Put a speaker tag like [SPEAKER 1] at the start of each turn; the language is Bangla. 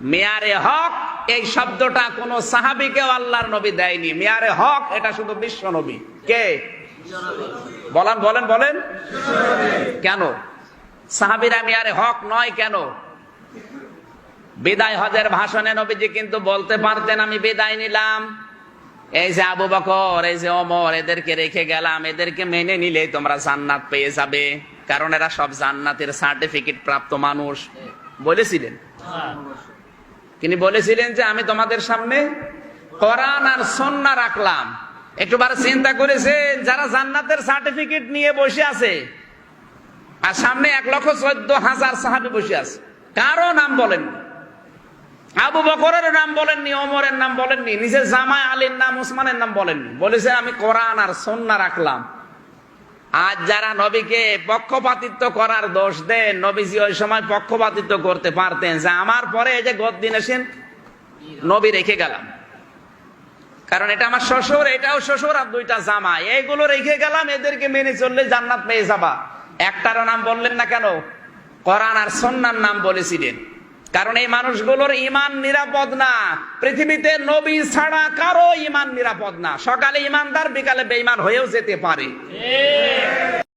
[SPEAKER 1] মেয়ারে হক, এই শব্দটা কোন সাহাবিকেও আল্লাহর নবী দেয়নি। মেয়ারে হক, এটা শুধু বিশ্ব নবী। কে? বলেন বলেন বলেন। কেন? সাহাবিরা মেয়ারে হক নয় কেন? বিদায় হজের ভাষণে নবীজি কিন্তু বলতে পারতেন, আমি বিদায় নিলাম। এই যে আবু বকর, এই যে অমর এদেরকে রেখে গেলাম। এদেরকে মেনে নিলেই তোমরা জান্নাত পেয়ে যাবে, কারণ এরা সব জান্নাতের সার্টিফিকেট প্রাপ্ত মানুষ। বলেছিলেন? তিনি বলেছিলেন যে আমি তোমাদের সামনে কোরআন আর সন্না রাখলাম। একটুবার চিন্তা করেছেন, যারা জান্নাতের সার্টিফিকেট নিয়ে বসে আছে, আর সামনে এক লক্ষ চোদ্দ হাজার সাহাবি বসে আছে, কারও নাম বলেন আবু বকরের নাম বলেননি, ওমরের নাম বলেননি, নিজের জামাই আলীর নাম, উসমানের নাম বলেননি। বলেছে, আমি কোরআন আর সন্না রাখলাম। আজ যারা নবীকে পক্ষপাতিত্ব করার দোষ দেন, নবীজি ওই সময় পক্ষপাতিত্ব করতে পারতেন। যে আমার পরে এই যে গদ্দিন এসেন নবী রেখে গেলাম। কারণ এটা আমার শ্বশুর, এটাও শ্বশুর আর দুইটা জামা এইগুলো রেখে গেলাম, এদেরকে মেনে চললে জান্নাত পেয়ে যাবা। একটারও নাম বললেন না কেন? কোরআন আর সন্ন্যার নাম বলেছিলেন। কারণ এই মানুষগুলোর ইমান নিরাপদ না। পৃথিবীতে নবী ছাড়া কারও ইমান নিরাপদ না। সকালে ইমানদার বিকালে বেইমান হয়েও যেতে পারে।